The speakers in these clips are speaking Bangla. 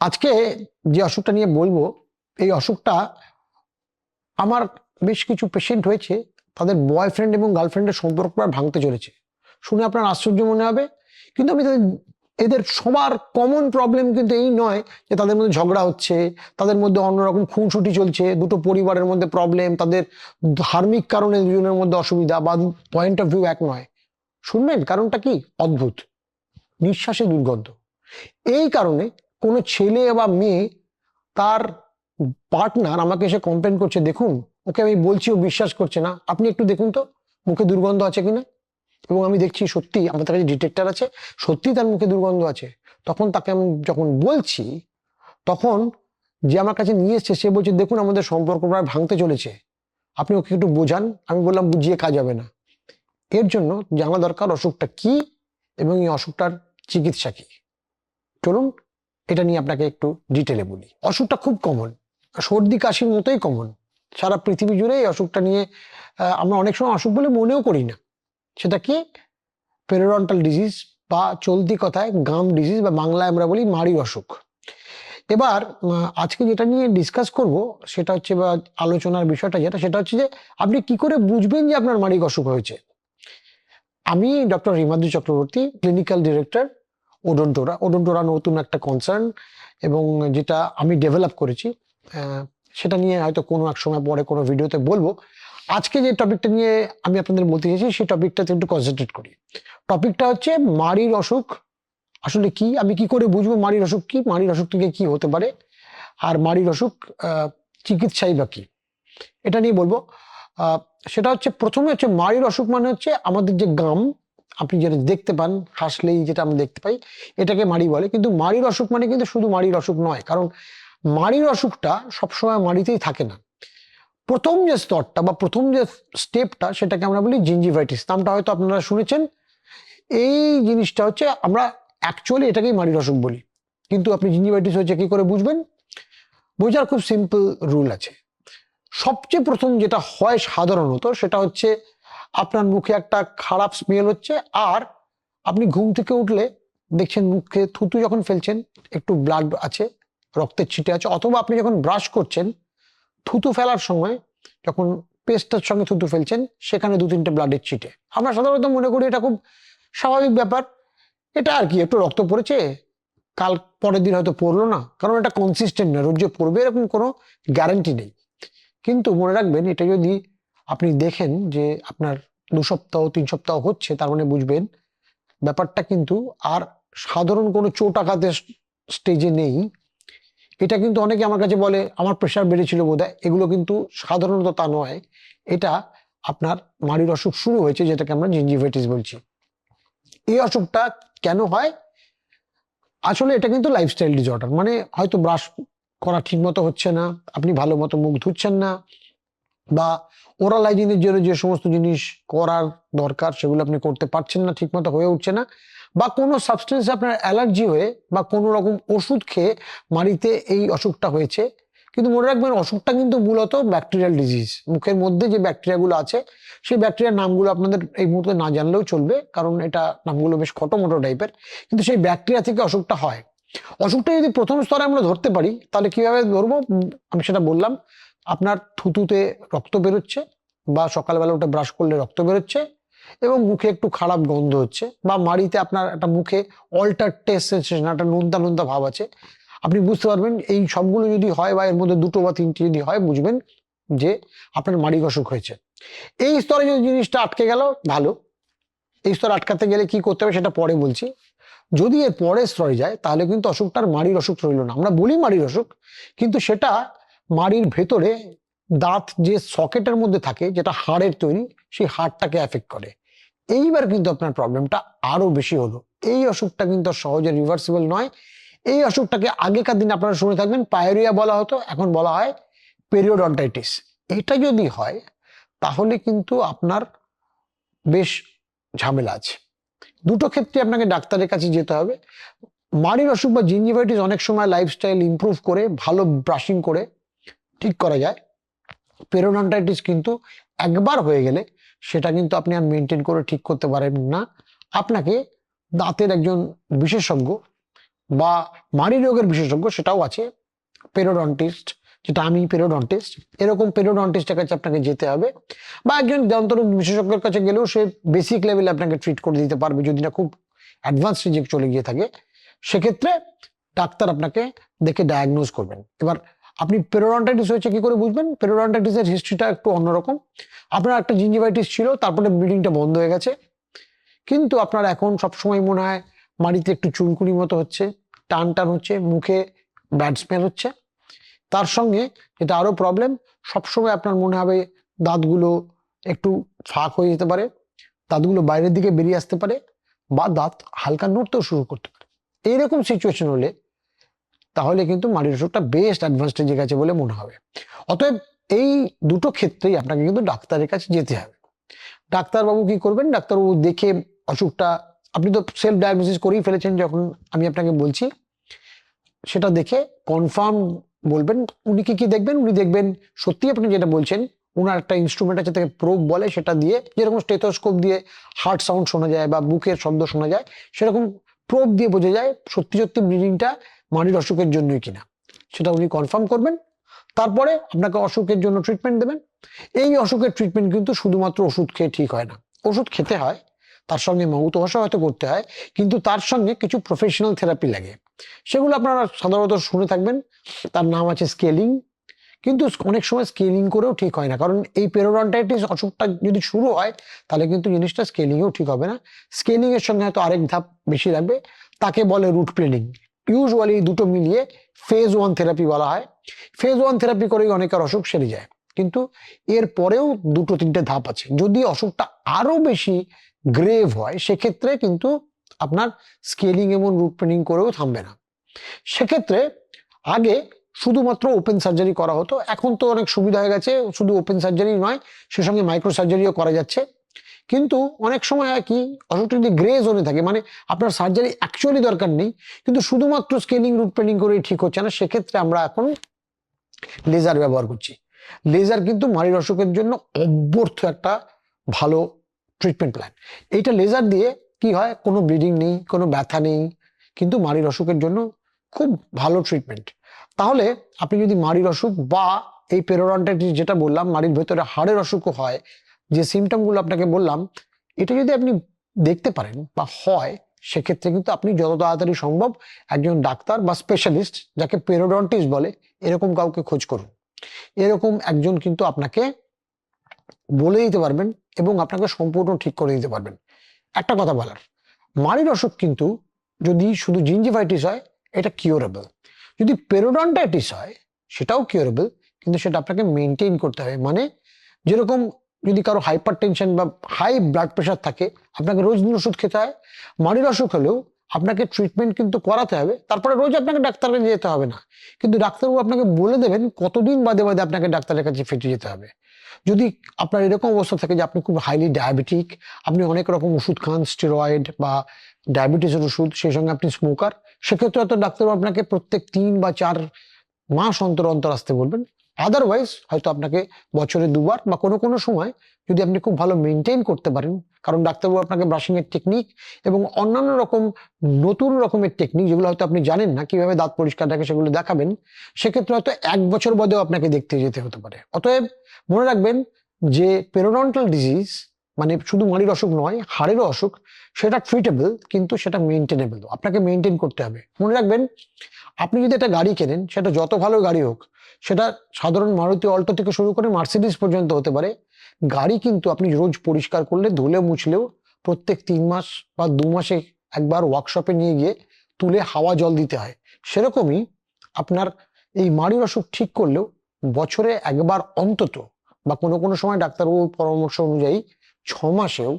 আজকে যে অসুখটা নিয়ে বলব, এই অসুখটা আমার বেশ কিছু পেশেন্ট হয়েছে, তাদের বয়ফ্রেন্ড এবং গার্লফ্রেন্ডের সম্পর্ক প্রায় ভাঙতে চলেছে। শুনে আপনার আশ্চর্য মনে হবে, কিন্তু আমি তাদের, এদের সবার কমন প্রবলেম কিন্তু এই নয় যে তাদের মধ্যে ঝগড়া হচ্ছে, তাদের মধ্যে অন্যরকম খুনসুটি চলছে, দুটো পরিবারের মধ্যে প্রবলেম তাদের ধার্মিক কারণে দুজনের মধ্যে অসুবিধা বা পয়েন্ট অফ ভিউ এক নয়। শুনবেন কারণটা কি? অদ্ভুত। নিঃশ্বাসে দুর্গন্ধ। এই কারণে কোনো ছেলে বা মেয়ে তার পার্টনার আমাকে এসে কমপ্লেন করছে, দেখুন, ওকে আমি বলছি, ও বিশ্বাস করছে না। আপনি একটু দেখুন তো, মুখে দুর্গন্ধ আছে কিনা? এবং আমি দেখছি সত্যি আমাদের কাছে ডিটেক্টর আছে, সত্যি তার মুখে দুর্গন্ধ আছে। তখন তাকে আমি যখন বলছি, তখন যে আমার কাছে নিয়ে এসছে, সে বলছে, দেখুন, আমাদের সম্পর্ক প্রায় ভাঙতে চলেছে। আপনি ওকে একটু বোঝান, আমি বললাম, বুঝিয়ে কাজ হবে না। এর জন্য জানা দরকার অসুখটা কি এবং এই অসুখটার চিকিৎসা কি? চলুন এটা নিয়ে আপনাকে একটু ডিটেলে বলি। অসুখটা খুব কমন সর্দি, কাশির মতোই কমন সারা পৃথিবী জুড়ে এই অসুখটা নিয়ে আমরা অনেক সময় অসুখ বলে মনেও করি না। সেটা কি? পেরোডন্টাল ডিজিজ বা চলতি কথায় গাম ডিজিজ বা বাংলায় আমরা বলি মাড়ির অসুখ। এবার আজকে যেটা নিয়ে ডিসকাস করব, সেটা হচ্ছে বা আলোচনার বিষয়টা যেটা, সেটা হচ্ছে যে আপনি কি করে বুঝবেন যে আপনার মাড়ির অসুখ হয়েছে? আমি doctor Rimadri Chakraborty clinical director Odontora Odontora নতুন একটা কনসার্ন এবং যেটা আমি ডেভেলপ করেছি সেটা নিয়ে হয়তো কোনো এক সময় পরে কোনো ভিডিওতে বলব। আজকে যে টপিকটা নিয়ে আমি আপনাদের বলতে চাইছি, সেই টপিকটাতে একটু কনসেন্ট্রেট করি। টপিকটা হচ্ছে মাড়ির অসুখ। আসলে কি? আমি কি করে বুঝব মাড়ির অসুখ কি? মাড়ির অসুখ থেকে কি হতে পারে? আর মাড়ির অসুখ চিকিৎসাই বা কি? এটা নিয়ে বলব। সেটা হচ্ছে প্রথমে হচ্ছে মাড়ির অসুখ মানে হচ্ছে আমাদের যে গাম আপনি যেটা দেখতে পান, হাসলেই যেটা আমরা দেখতে পাই, এটাকে মাড়ি বলে। কিন্তু মাড়ির অসুখ মানে কিন্তু শুধু মাড়ির অসুখ নয়, কারণ মাড়ির অসুখটা সবসময় মাড়িতেই থাকে না। প্রথম যে স্তরটা বা প্রথম যে স্টেপটা সেটাকে আমরা বলি জিঞ্জিভাইটিস নামটা হয়তো আপনারা শুনেছেন। এই জিনিসটা হচ্ছে আমরা অ্যাকচুয়ালি এটাকেই মাড়ির অসুখ বলি। কিন্তু আপনি জিঞ্জিভাইটিস হচ্ছে কি করে বুঝবেন? বোঝার খুব সিম্পল রুল আছে। সবচেয়ে প্রথম যেটা হয় সাধারণত সেটা হচ্ছে আপনার মুখে একটা খারাপ স্মেল হচ্ছে আর আপনি ঘুম থেকে উঠলে দেখছেন মুখে থুতু যখন ফেলছেন, একটু ব্লাড আছে, রক্তের ছিটে আছে, অথবা আপনি যখন ব্রাশ করছেন, থুতু ফেলার সময় যখন পেস্টটার সঙ্গে থুতু ফেলছেন, সেখানে দু তিনটে ব্লাডের ছিটে। আমরা সাধারণত মনে করি এটা খুব স্বাভাবিক ব্যাপার। এটা আর কি, একটু রক্ত পড়েছে, কাল পরের দিন হয়তো পড়ল না, কারণ এটা কনসিস্টেন্ট না, রোজ যে পড়বে এরকম কোনো গ্যারান্টি নেই। কিন্তু মনে রাখবেন, এটা যদি আপনি দেখেন যে আপনার দু সপ্তাহ, তিন সপ্তাহ হচ্ছে, তার মানে বুঝবেন। ব্যাপারটা কিন্তু আর সাধারণ কোনো চোট আঘাতের স্টেজে নেই। এটা কিন্তু অনেকে আমার কাছে বলে, আমার প্রেশার বেড়েছিল বোধ এগুলো কিন্তু সাধারণত তা নয়। এটা আপনার মাড়ির অসুখ শুরু হয়েছে, যেটাকে আমরা জিঞ্জিভাইটিস বলছি। এই অসুখটা কেন হয়? আসলে এটা কিন্তু লাইফস্টাইল ডিসঅর্ডার মানে হয়তো ব্রাশ করা ঠিক মতো হচ্ছে না, আপনি ভালো মতো মুখ ধুচ্ছেন না বা ওরাল হাইজিনের জন্য যে সমস্ত জিনিস করার দরকার সেগুলো আপনি করতে পারছেন না, ঠিকমতো হয়ে উঠছে না বা কোনো সাবস্টেন্স আপনার অ্যালার্জি হয়ে বা কোনো রকম ওষুধ খেয়ে মাড়িতে এই অসুখটা হয়েছে। কিন্তু মনে রাখবেন অসুখটা কিন্তু মূলত ব্যাকটেরিয়াল ডিজিজ মুখের মধ্যে যে ব্যাকটেরিয়াগুলো আছে, সেই ব্যাকটেরিয়ার নামগুলো আপনাদের এই মুহূর্তে না জানলেও চলবে, কারণ এটা নামগুলো বেশ খটোমটো টাইপের কিন্তু সেই ব্যাকটেরিয়া থেকে অসুখটা হয়। অসুখটা যদি প্রথম স্তরে আমরা ধরতে পারি, তাহলে কীভাবে ধরবো? আমি সেটা বললাম। আপনার থুতুতে রক্ত বেরোচ্ছে বা সকালবেলা উঠে ব্রাশ করলে রক্ত বেরোচ্ছে এবং মুখে একটু খারাপ গন্ধ হচ্ছে বা মাড়িতে আপনার একটা মুখে অল্টার টেস্ট সেন্সেশন একটা নোনতা নোনতা ভাব আছে, আপনি বুঝতে পারবেন এই সবগুলো যদি হয় বা এর মধ্যে দুটো বা তিনটি যদি হয়, বুঝবেন যে আপনার মাড়ি অসুখ হয়েছে। এই স্তরে যদি জিনিসটা আটকে গেল, ভালো। এই স্তর আটকাতে গেলে কি করতে হবে সেটা পরে বলছি। যদি এর পরের স্তরে যায়, তাহলে কিন্তু অসুখটার মাড়ির অসুখ রইল না। আমরা বলি মাড়ির অসুখ, কিন্তু সেটা মাড়ির ভেতরে দাঁত যে সকেটের মধ্যে থাকে, যেটা হাড়ের তৈরি, সেই হাড়টাকে এফেক্ট করে। এইবার কিন্তু আপনার প্রবলেমটা আরও বেশি হলো। এই অসুখটা কিন্তু সহজে রিভার্সিবল নয়। এই অসুখটাকে আগেকার দিন আপনারা শুনে থাকবেন, পায়োরিয়া বলা হতো, এখন বলা হয় পেরিওডন্টাইটিস এটা যদি হয়, তাহলে কিন্তু আপনার বেশ ঝামেলা আছে। দুটো ক্ষেত্রে আপনাকে ডাক্তারের কাছে যেতে হবে। মাড়ির অসুখ বা জিঞ্জিভাইটিস অনেক সময় লাইফস্টাইল ইমপ্রুভ করে, ভালো ব্রাশিং করে ঠিক করা যায়। পেরোডন্টাইটিস কিন্তু একবার হয়ে গেলে সেটা কিন্তু আপনি আর মেনটেন করে ঠিক করতে পারেন না। আপনাকে দাঁতের একজন বিশেষজ্ঞ বা মাড়ি রোগের বিশেষজ্ঞ সেটাও আছে পেরোডন্টিস্ট যেটা আমি পেরোডন্টিস্ট এরকম পেরোডন্টিস্টের কাছে আপনাকে যেতে হবে। বা একজন দন্তরোগ বিশেষজ্ঞের কাছে গেলেও সে বেসিক লেভেলে আপনাকে ট্রিট করে দিতে পারবে যদি না খুব অ্যাডভান্স স্টেজে চলে গিয়ে থাকে। সেক্ষেত্রে ডাক্তার আপনাকে দেখে ডায়াগনোজ করবেন। এবার আপনি পেরোডন্টাইটিস হয়েছে কি করে বুঝবেন? পেরোডন্টাইটিসের হিস্ট্রিটা একটু অন্যরকম। আপনার একটা জিঞ্জিভাইটিস ছিল, তারপরে ব্লিডিংটা বন্ধ হয়ে গেছে। কিন্তু আপনার এখন সবসময় মনে হয় মাড়িতে একটু চুলকুনি মতো হচ্ছে টান টান হচ্ছে, মুখে ব্যাড স্মেল হচ্ছে। তার সঙ্গে যেটা আরও প্রবলেম সবসময় আপনার মনে হবে দাঁতগুলো একটু ফাঁক হয়ে যেতে পারে, দাঁতগুলো বাইরের দিকে বেরিয়ে আসতে পারে, বা দাঁত হালকা নড়তেও শুরু করতে পারে। এইরকম সিচুয়েশন হলে তাহলে কিন্তু মাড়ির ওষুধটা বেস্ট অ্যাডভান্স স্টেজে গেছে বলে মনে হবে। অতএব এই দুটো ক্ষেত্রেই আপনাকে কিন্তু ডাক্তারের কাছে যেতে হবে। ডাক্তারবাবু কি করবেন? ডাক্তারবাবু দেখে অসুখটা আপনি তো সেলফ ডায়াগনোসিস করেই ফেলেছেন যখন আমি আপনাকে বলছি। সেটা দেখে কনফার্ম বলবেন, উনি কি কি দেখবেন? উনি দেখবেন সত্যি আপনি যেটা বলছেন ওনার একটা ইনস্ট্রুমেন্ট আছে তাকে প্রোব বলে, সেটা দিয়ে যেরকম স্টেথোস্কোপ দিয়ে হার্ট সাউন্ড শোনা যায় বা বুকের শব্দ শোনা যায়, সেরকম প্রোব দিয়ে বোঝা যায় সত্যি সত্যি ব্লিডিংটা মানির অসুখের জন্যই কিনা। সেটা উনি কনফার্ম করবেন। তারপরে আপনাকে অসুখের জন্য ট্রিটমেন্ট দেবেন। এই অসুখের ট্রিটমেন্ট কিন্তু শুধুমাত্র ওষুধ খেয়ে ঠিক হয় না। ওষুধ খেতে হয়, তার সঙ্গে মৌত ভাষা হয়তো করতে হয়, কিন্তু তার সঙ্গে কিছু প্রফেশনাল থেরাপি লাগে। সেগুলো আপনারা সাধারণত শুনে থাকবেন। তার নাম আছে স্কেলিং কিন্তু অনেক সময় স্কেলিং করেও ঠিক হয় না। কারণ এই পেরোডন্টাইটিস অসুখটা যদি শুরু হয়, তাহলে কিন্তু জিনিসটা স্কেলিংয়েও ঠিক হবে না। স্কেলিং এর সঙ্গে হয়তো আরেক ধাপ বেশি লাগবে। তাকে বলে রুট প্লেনিং ইউজুয়ালি দুটো মিলিয়ে ফেজ ওয়ান থেরাপি বলা হয়। ফেজ ওয়ান থেরাপি করেই অনেকের অসুখ সেরে যায়। কিন্তু এর পরেও দুটো তিনটে ধাপ আছে। যদি অসুখটা আরও বেশি গ্রেভ হয়, সেক্ষেত্রে কিন্তু আপনার স্কেলিং এবং রুট প্লেনিং করেও থামবে না। সেক্ষেত্রে আগে শুধুমাত্র ওপেন সার্জারি করা হতো। এখন তো অনেক সুবিধা হয়ে গেছে, শুধু ওপেন সার্জারি নয়, সে সঙ্গে মাইক্রো সার্জারিও করা যাচ্ছে। কিন্তু অনেক সময় হয় কি অসুখটা যদি গ্রে জোনে থাকে মানে আপনার সার্জারি অ্যাকচুয়ালি দরকার নেই, কিন্তু শুধুমাত্র স্কেলিং রুট প্লেনিং করে ঠিক হচ্ছে না, সেক্ষেত্রে আমরা এখন লেজার ব্যবহার করছি। লেজার কিন্তু মাড়ির অসুখের জন্য অব্যর্থ একটা ভালো ট্রিটমেন্ট প্ল্যান এইটা লেজার দিয়ে কি হয়, কোনো ব্লিডিং নেই, কোনো ব্যথা নেই, কিন্তু মাড়ির অসুখের জন্য খুব ভালো ট্রিটমেন্ট তাহলে আপনি যদি মাড়ির অসুখ বা এই পেরোডন্টাইটিস যেটা বললাম, মাড়ির ভেতরে হাড়ের অসুখও হয়, যে সিমটমগুলো আপনাকে বললাম, এটা যদি আপনি দেখতে পারেন বা হয়, সেক্ষেত্রে কিন্তু আপনি যত তাড়াতাড়ি সম্ভব একজন ডাক্তার বা স্পেশালিস্ট যাকে পেরোডন্টিস বলে, এরকম কাউকে খোঁজ করুন। এরকম একজন কিন্তু আপনাকে বলে দিতে পারবেন এবং আপনাকে সম্পূর্ণ ঠিক করে দিতে পারবেন। একটা কথা বলার, মাড়ির অসুখ কিন্তু যদি শুধু জিঞ্জিভাইটিস হয়, এটা কিউরেবল যদি পেরোডন্টাইটিস হয়, সেটাও কিউরেবল কিন্তু সেটা আপনাকে মেনটেন করতে হবে। মানে যেরকম যদি কারও হাইপার টেনশন বা হাই ব্লাড প্রেশার থাকে, আপনাকে রোজ দিন ওষুধ খেতে হয়। মাড়ির অসুখ হলেও আপনাকে ট্রিটমেন্ট কিন্তু করাতে হবে। তারপরে রোজ আপনাকে ডাক্তারের কাছে যেতে হবে না। কিন্তু ডাক্তারবাবু আপনাকে বলে দেবেন, কতদিন বাদে বাদে আপনাকে ডাক্তারের কাছে ফিরে যেতে হবে। যদি আপনার এরকম অবস্থা থাকে যে আপনি খুব হাইলি ডায়াবেটিক আপনি অনেক রকম ওষুধ খান স্টেরয়েড বা ডায়াবেটিসের ওষুধ, সেই সঙ্গে আপনি স্মোকার সেক্ষেত্রে হয়তো ডাক্তারবাবু আপনাকে প্রত্যেক তিন বা চার মাস অন্তর অন্তর আসতে বলবেন। আদারওয়াইজ হয়তো আপনাকে বছরে দুবার বা কোনো কোনো সময় যদি আপনি খুব ভালো মেনটেন করতে পারেন, কারণ ডাক্তারবাবু আপনাকে ব্রাশিংয়ের টেকনিক এবং অন্যান্য রকম নতুন রকমের টেকনিক যেগুলো হয়তো আপনি জানেন না, কীভাবে দাঁত পরিষ্কার রাখে সেগুলো দেখাবেন, সেক্ষেত্রে হয়তো এক বছর বাদেও আপনাকে দেখতে যেতে হতে পারে। অতএব মনে রাখবেন যে পেরোডন্টাল ডিজিজ মানে শুধু মাড়ির অসুখ নয়, হাড়েরও অসুখ, সেটা ট্রিটেবল কিন্তু সেটা মেনটেনেবল আপনাকে মেনটেন করতে হবে। মনে রাখবেন, আপনি যদি একটা গাড়ি কেনেন, সেটা যত ভালো গাড়ি হোক, সেটা সাধারণ মারুতি অল্টো থেকে শুরু করে মার্সিডিস পর্যন্ত হতে পারে। গাড়ি কিন্তু আপনি রোজ পরিষ্কার করলে, ধুলে, মুছলেও প্রত্যেক তিন মাস বা দু মাসে একবার ওয়ার্কশপে নিয়ে গিয়ে তুলে হাওয়া জল দিতে হয়। সেরকমই আপনার এই মাড়ির অসুখ ঠিক করলেও বছরে একবার অন্তত বা কোনো কোনো সময় ডাক্তারবাবুর পরামর্শ অনুযায়ী ছ মাসেও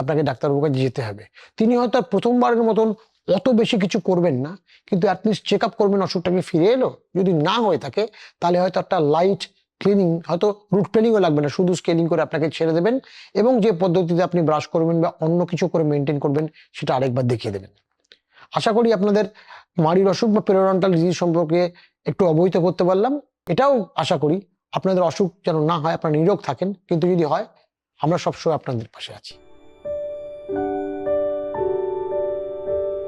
আপনাকে ডাক্তারবাবুর কাছে যেতে হবে। তিনি হয়তো আর প্রথমবারের মতন অত বেশি কিছু করবেন না, কিন্তু অ্যাটলিস্ট চেক আপ করবেন অসুখটা কি ফিরে এলো। যদি না হয়ে থাকে, তাহলে হয়তো একটা লাইট ক্লিনিং হয়তো রুট ক্লিনিংও লাগবে না, শুধু স্কেলিং করে আপনাকে ছেড়ে দেবেন এবং যে পদ্ধতিতে আপনি ব্রাশ করবেন বা অন্য কিছু করে মেনটেন করবেন, সেটা আরেকবার দেখিয়ে দেবেন। আশা করি আপনাদের মাড়ির অসুখ বা পেরোডন্টাল ডিজিজ সম্পর্কে একটু অবহিত করতে পারলাম। এটাও আশা করি আপনাদের অসুখ যেন না হয়, আপনারা নিরোগ থাকেন, কিন্তু যদি হয় আমরা সবসময় আপনাদের পাশে আছি।